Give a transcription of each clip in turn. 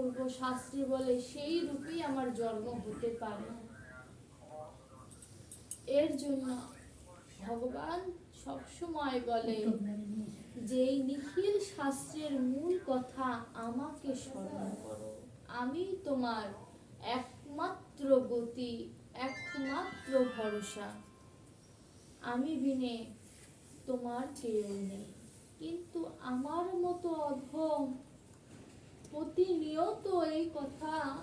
পূর্ব শাস্ত্রে বলে, সেই রূপেই আমার জন্ম হতে পারে। এর জন্য ভগবান সবসময় বলে যে নিখিল শাস্ত্রের মূল কথা আমাকে স্মরণ করো, আমি তোমার একমাত্র গতি, একমাত্র ভরসা। আমি বিনে তোমার কেউ নেই। কিন্তু আমার মতো অধম প্রতিনিয়ত এই কথা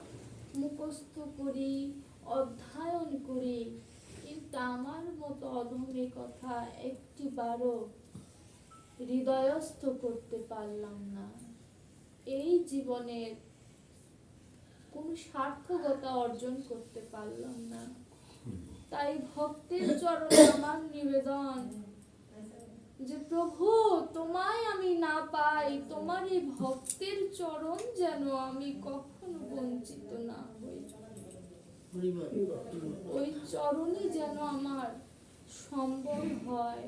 মুখস্থ করি, অধ্যয়ন করি। কিন্তু আমার মতো অধম কথা হৃদয়স্থ করতে পারলাম না। এই জীবনের কোনো সার্থকতা অর্জন করতে পারলাম না। তাই ভক্তের চরণে আমার নিবেদন। যে প্রভু, তোমায় আমি না পাই, তোমার এই ভক্তের চরণ যেন আমি কখনো বঞ্চিত না হই। ওই চরণই যেন আমার সম্বল হয়।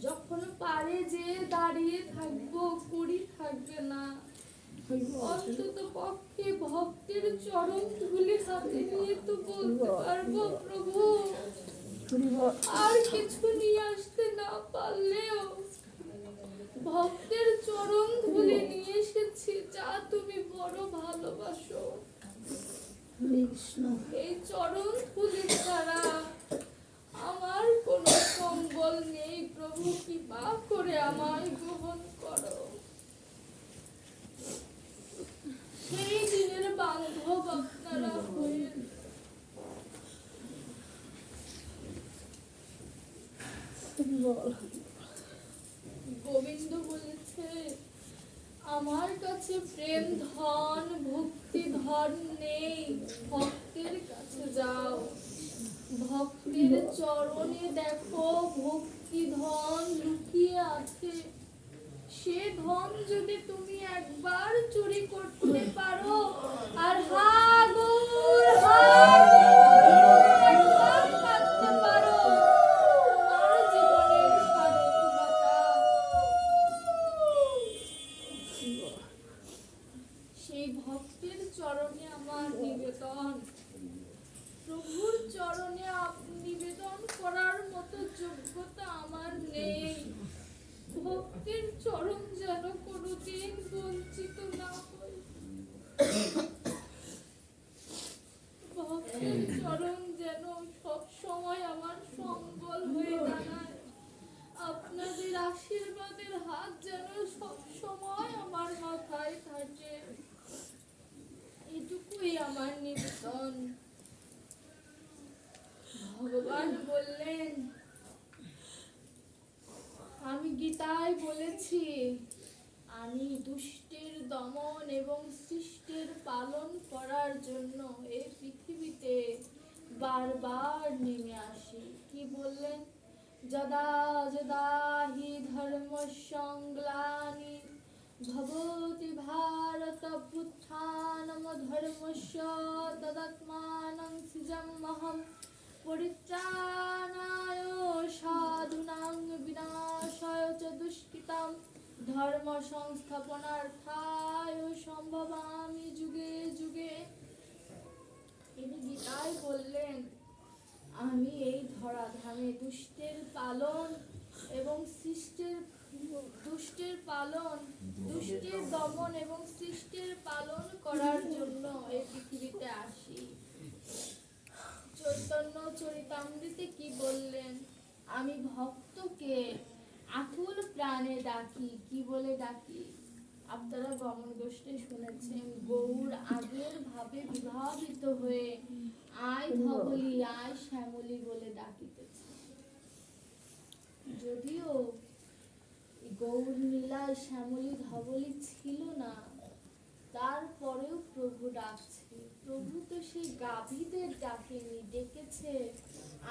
যখন পারে যে দাঁড়িয়ে থাকব কুড়ি থাকবে না। অন্তত পক্ষে ভক্তের চরণ ধুলি হাতে নিয়ে তো বলতে পারব প্রভু। আর কিছু নিয়ে আসতে না পারলেও ভক্তের চরণ ধুলি নিয়ে এসেছি যা তুমি বড় ভালোবাসো। এই চরণ ধুলি ছাড়া আমার কোনো সম্বল নেই। প্রভু কৃপা করে আমায় গ্রহণ করো। সেই দিনের বান্ধব আপনারা হয়ে গোবিন্দ বলেছে, আমার কাছে প্রেম, ধন, ভক্তি, ধন নেই। ভক্তের কাছে যাও। ভক্তের চরণে দেখো, ভক্তি, ধন লুকিয়ে আছে। সে ধন যদি তুমি একবার চুরি করতে পারো আমার নিবেদন। ভগবান বললেন, আমি গীতায় বলেছি, আমি দুষ্টের দমন এবং সৃষ্টির পালন করার জন্য এই পৃথিবীতে বারবার নেমে আসি। কি বললেন? যদা যদা হি সংগ্লানি ভবতি ধর্মস্য তদাত্মানং সৃজমহম পরিত্রাণায় সাধুনাং বিনাশায় চ দুষ্কৃতাম ধর্ম সংস্থাপনার্থায় সম্ভবামি যুগে যুগে তিনি গীতায় বললেন, আমি এই ধরাধামে দুষ্টের পালন এবং সৃষ্টের, দুষ্টের পালন দুষ্টের দমন এবং সৃষ্টের পালন করার জন্য এই পৃথিবীতে আসি। চৈতন্য চরিতামৃতে কি বললেন? আমি ভক্তকে আকুল প্রাণে ডাকি। কি বলে ডাকি? আপনারা গমন গোষ্ঠী শুনেছেন, গৌর আগের ভাবে বিভাবিত হয়ে আয় ধবলি, আয় শ্যামলি বলে ডাকিতেছে। যদিও এই গৌর নীলায় শ্যামলি ধবলি ছিল না। তারপরেও প্রভু ডাকছে। প্রভু তো সেই গাভীদের ডাকেনি, ডেকেছে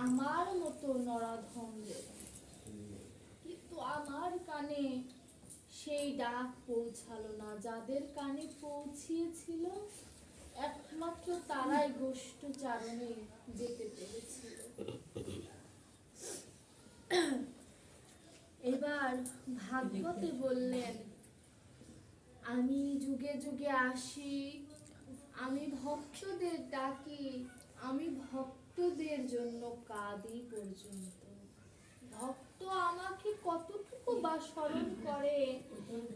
আমার মতো নরাধমদের। কিন্তু আমার কানে সেই ডাক পৌঁছালো না, যাদের কানে পৌঁছিয়েছিল একমাত্র তারাই গোষ্ঠ চারণে যেতে পেরেছিল। এবার ভাগবতে বললেন, আমি যুগে যুগে আসি, আমি ভক্তদের ডাকি, আমি ভক্তদের জন্য কাঁদি পর্যন্ত। ভক্ত আমাকে কতটুকু বা স্মরণ করে,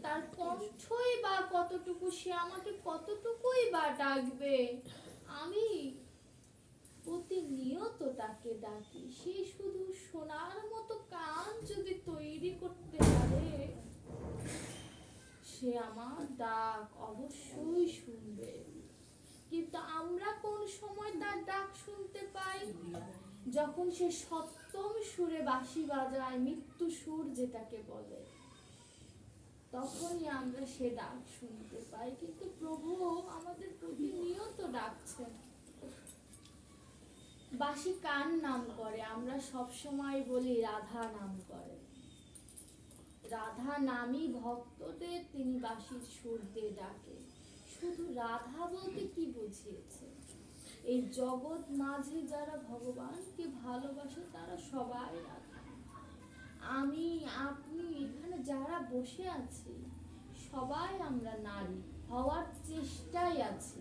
তার কণ্ঠই বা কতটুকু, সে আমাকে কতটুকুই বা ডাকবে, আমি প্রতিনিয়ত তাকে ডাকি। সে শুধু সোনার মতো কান যদি তৈরি করতে পারে, সে আমার ডাক অবশ্যই শুনবে। কিন্তু আমরা কোন সময় তার ডাক শুনতে পাই? যখন সে সপ্তম সুরে বাঁশি বাজায়, মৃত্যু সুর যেটাকে বলে, তখনই আমরা সে ডাক শুনতে পাই। কিন্তু প্রভু আমাদের প্রতিনিয়ত ডাকছেন। বাঁশি কার নাম করে? আমরা সব সময় বলি রাধা নাম করে। রাধা নামই ভক্তদের তিনি বাঁশির সুর ডাকে। শুধু রাধা বলতে কি বুঝিয়েছে? এই জগৎ মাঝে যারা ভগবানকে ভালোবাসে, তারা সবাই রাধা। আমি, আপনি, এখানে যারা বসে আছি, সবাই আমরা নারী। হওয়ার চেষ্টায় আছি।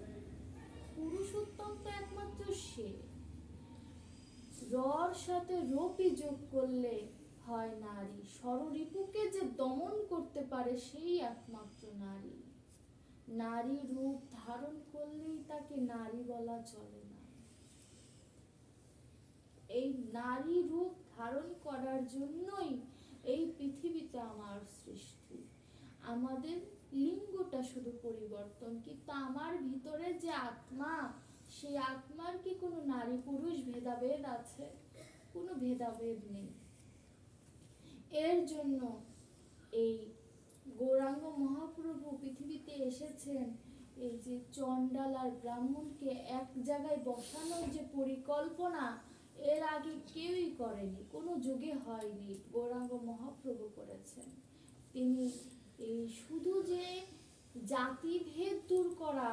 পুরুষোত্তম তো একমাত্র সে। রর সাথে রপি যোগ করলে হয় নারী। স্বররিপুকে যে দমন করতে পারে সেই একমাত্র নারী। নারী রূপ ধারণ করলেই তাকে নারী বলা চলে না। এই নারী রূপ ধারণ করার জন্যই এই পৃথিবীতে আমার সৃষ্টি। আমাদের লিঙ্গটা শুধু পরিবর্তন, কিন্তু আমার ভিতরে যে আত্মা সেই আত্মার কি কোনো নারী পুরুষ ভেদাভেদ আছে? কোনো ভেদাভেদ নেই। এর জন্য এই গৌরাঙ্গ মহাপ্রভু পৃথিবীতে এসেছেন, এই যে চণ্ডাল আর ব্রাহ্মণকে এক জায়গায় বসানোর যে পরিকল্পনা, এর আগে কেউই করেনি, কোনো যুগে হয়নি, গৌরাঙ্গ মহাপ্রভু করেছেন। তিনি এই শুধু যে জাতিভেদ দূর করা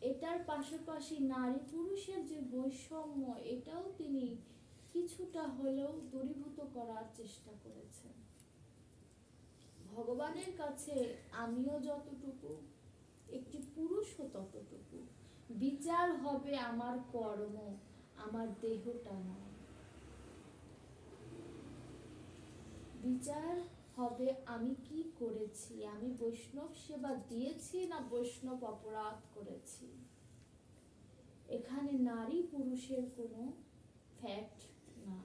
এটার পাশাপাশি নারী পুরুষের যে বৈষম্য, এটাও তিনি কিছুটা হলেও দূরীভূত করার চেষ্টা করেছেন। ভগবানের কাছে আমিও যতটুকু, একটি পুরুষও ততটুকু। বিচার হবে আমার কর্ম, আমার দেহটা নয়। বিচার হবে, আমি কি করেছি? আমি বৈষ্ণব সেবা দিয়েছি না বৈষ্ণব অপরাধ করেছি? এখানে নারী পুরুষের কোনো ফ্যাক্ট না।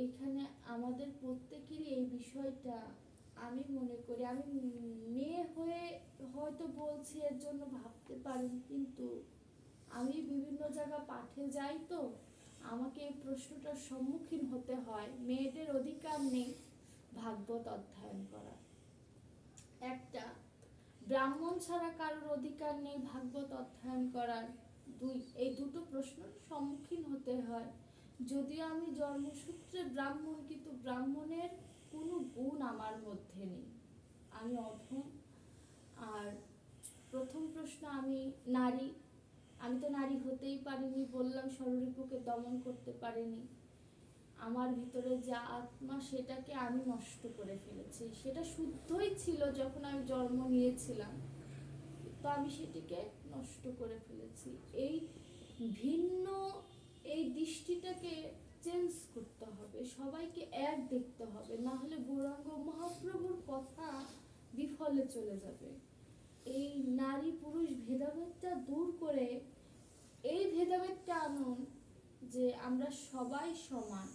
এইখানে আমাদের প্রত্যেকেরই এই বিষয়টা আমি মনে করি, আমি মেয়ে হয়ে হয়তো বলছি, এর জন্য ভাবতে পারেন কিন্তু আমি বিভিন্ন জায়গা পাঠে যাই তো আমাকে এই প্রশ্নটার সম্মুখীন হতে হয়। মেয়েদের অধিকার নেই ভাগবত অধ্যয়ন করার। একটা, ব্রাহ্মণ ছাড়া কারোর অধিকার নেই ভাগবত অধ্যয়ন করার। দুই, এই দুটো প্রশ্নের সম্মুখীন হতে হয়। যদিও আমি জন্মসূত্রে ব্রাহ্মণ, কিন্তু ব্রাহ্মণের কোনো গুণ আমার মধ্যে নেই। আমি অধম, আর প্রথম প্রশ্ন আমি নারী আমি তো নারী হতেই পারিনি, বললাম স্বরূপকে দমন করতে পারিনি। আমার ভিতরে যা আত্মা, সেটাকে আমি নষ্ট করে ফেলেছি। সেটা শুদ্ধই ছিল যখন আমি জন্ম নিয়েছিলাম। তো আমি সেটিকে নষ্ট করে ফেলেছি। এই ভিন্ন এই দৃষ্টিটাকে চেঞ্জ করতে হবে, সবাইকে এক দেখতে হবে। না হলে গৌরাঙ্গ মহাপ্রভুর কথা বিফলে চলে যাবে। এই নারী পুরুষ ভেদাভেদটা দূর করে এই ভেদাভেদটা আনুন যে আমরা সবাই সমান,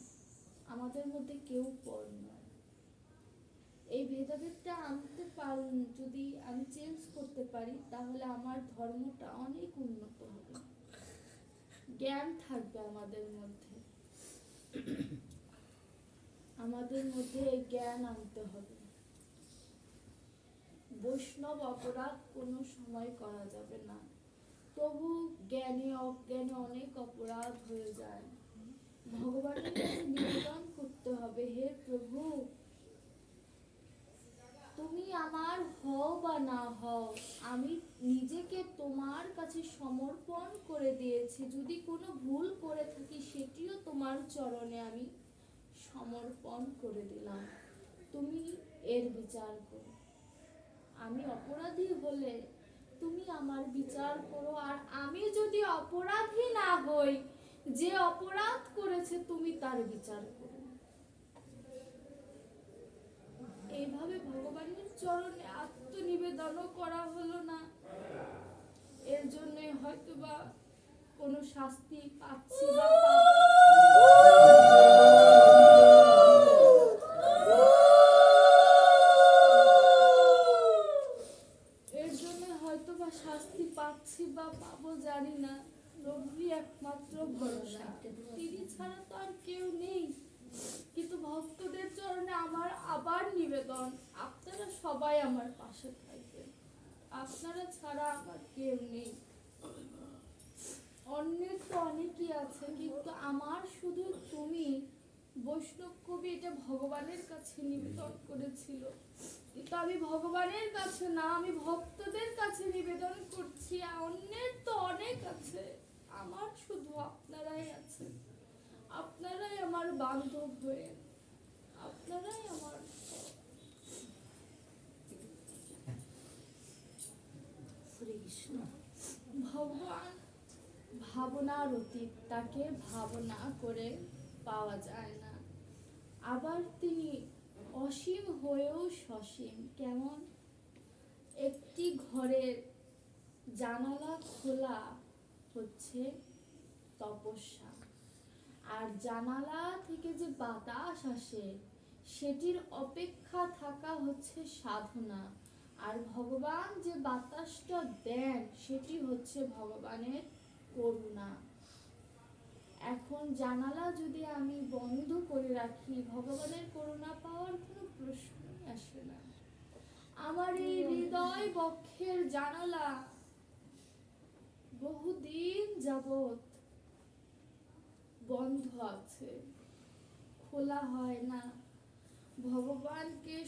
আমাদের মধ্যে কেউ পর নয়। এই ভেদাভেদটা আনতে পারুন, যদি আমি চেঞ্জ করতে পারি, তাহলে আমার ধর্মটা অনেক উন্নত হবে। জ্ঞান থাকবে আমাদের মধ্যে। আমাদের মধ্যে জ্ঞান আনতে হবে। বৈষ্ণব অপরাধ কোনো সময় করা যাবে না। তবু জ্ঞানে অজ্ঞানে অনেক অপরাধ হয়ে যায়। করতে হবে, হে প্রভু। তুমি আমার হও বা না হও, আমি নিজেকে তোমার কাছে সমর্পণ করে দিয়েছি। যদি কোনো ভুল করে থাকি, সেটিও তোমার চরণে আমি সমর্পণ করে দিলাম। তুমি এর বিচার করো। আমি অপরাধী হলে তুমি আমার বিচার করো, আর আমি যদি অপরাধী না হই, যে অপরাধ করেছে তুমি তার বিচার করো। এইভাবে ভগবানের চরণে আত্মনিবেদনও করা হলো না। এর জন্যই হয়তো বা কোনো শাস্তি পাচ্ছি বা নিবেদন আপনারা সবাই আমার পাশে থাকবেন। আপনারা ছাড়া আমার কেউ নেই। অন্যের তো অনেকই আছে, কিন্তু আমার শুধু তুমি। বৈষ্ণব কবি এটা ভগবানের কাছে নিবেদন করেছিল। কিন্তু আমি ভগবানের কাছে না, আমি ভক্তদের কাছে নিবেদন করছি। অন্যের তো অনেক আছে। আমার শুধু আপনারাই আছেন। আপনারাই আমার বান্ধব হয়ে। আপনারাই আমার কৃষ্ণ। ভগবান ভাবনার অতীত, তাকে ভাবনা করে পাওয়া যায় না। আবার তিনি অসীম হয়েও সসীম, কেমন? একটি ঘরের জানালা খোলা হচ্ছে তপস্যা। আর জানালা থেকে যে বাতাস আসে, সেটির অপেক্ষা থাকা হচ্ছে সাধনা। আর ভগবান যে বাতাসটা দেন, সেটি হচ্ছে ভগবানের করুণা। এখন জানালা যদি আমি বন্ধ করে রাখি, ভগবানের করুণা পাওয়ার কোনো প্রশ্নই আসে না। আমার এই হৃদয় বক্ষের জানালা বহুদিন যাবত বন্ধ আছে, খোলা হয় না। ভগবানকে